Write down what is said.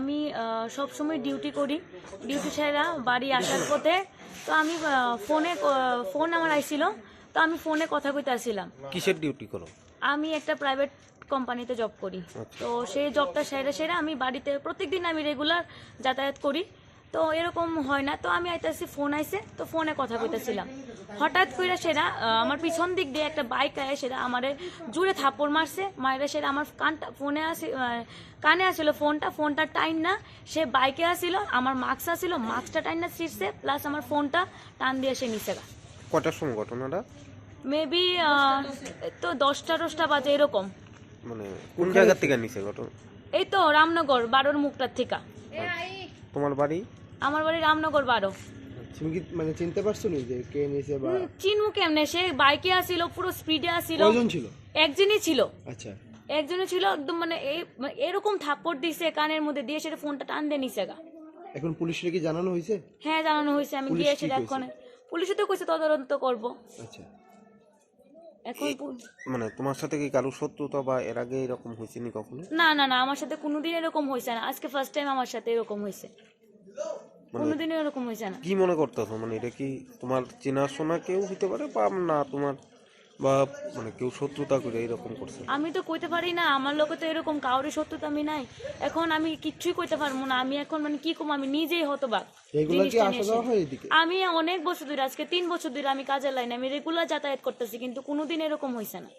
আমি সবসময় ডিউটি করি। ডিউটি সেরা বাড়ি আসার পথে তো আমি ফোনে ফোন আমার আইছিল তো আমি ফোনে কথা কইতে আসছিলাম কিসের ডিউটি করো? আমি একটা প্রাইভেট কোম্পানিতে জব করি। তো সেই জবটা সেরে সেরে আমি বাড়িতে প্রত্যেকদিন আমি রেগুলার যাতায়াত করি। তো এরকম হয় না। তো আমি আইতাছি ফোন আইছে তো ফোনে কথা কইতেছিলাম। হঠাৎ করে সেরা আমার পিছন দিক দিয়ে একটা বাইক আয় সেটা আমারে জুড়ে থাপ্পড় মারছে। মায়েরা সেটা আমার কানটা ফোনে আসি কানে আসছিল ফোনটা ফোনটা টাইন না। সে বাইকে আসছিল আমার মাস্ক আসছিল মাস্কটা টাইন না ছিঁড়ছে প্লাস আমার ফোনটা টান দিয়ে সে নিচে গা। কটার সময় ঘটনাটা মেবি তো দশটা দশটা বাজে এরকম। মানে কোন জায়গা থেকে নিছে ঘটনা? এই তো রামনগর বারোর মুখটার থেকে। তোমার বাড়ি? আমার বাড়ি রামনগর বারো। তুমি কি মানে চিনতে পারছ নি যে কে নিয়েছে বা চিনমু কেমনে? সে বাইকে আসিল পুরো স্পিডে আসিল। কয়জন ছিল? একজনই ছিল। আচ্ছা। একজনই ছিল একদম মানে এই মানে এরকম থাপ্পড় দিছে কানের মধ্যে দিয়ে সেটা ফোনটা টান দিয়ে নিছে গা। এখন পুলিশের কি জানানো হয়েছে? হ্যাঁ জানানো হয়েছে। আমি পুলিশ গিয়েছি কি কইছে? এখন পুলিশও তো কইছে তদন্ত করব। আচ্ছা। এখন পু- মানে তোমার সাথে কি কারও শত্রুতা বা এর আগে এরকম হয়েছে নি কখনো? না না না আমার সাথে কোনোদিন এরকম হয়েছে না। আজকে ফার্স্ট টাইম আমার সাথে এরকম হয়েছে কোনোদিন এরকম হয়েছে না। কি মনে করতেছো? মানে এটা কি তোমার চেনাশোনা কেউ হতে পারে বা না তোমার বা মানে কেউ শত্রুতা করে এরকম করছে? আমি তো কইতে পারি না আমার লোকে তো এরকম কাউরে সত্যতা আমি নাই। এখন আমি কিচ্ছুই কইতে পারব না আমি এখন মানে কি কম আমি নিজেই হতবাক। রেগুলার কি আসা যাওয়া হয় এদিকে? আমি অনেক বছর ধরে আজকে তিন বছর ধরে আমি কাজের লাইনে আমি রেগুলার যাতায়াত করতেছি কিন্তু কোনোদিন এরকম হয়েছে না।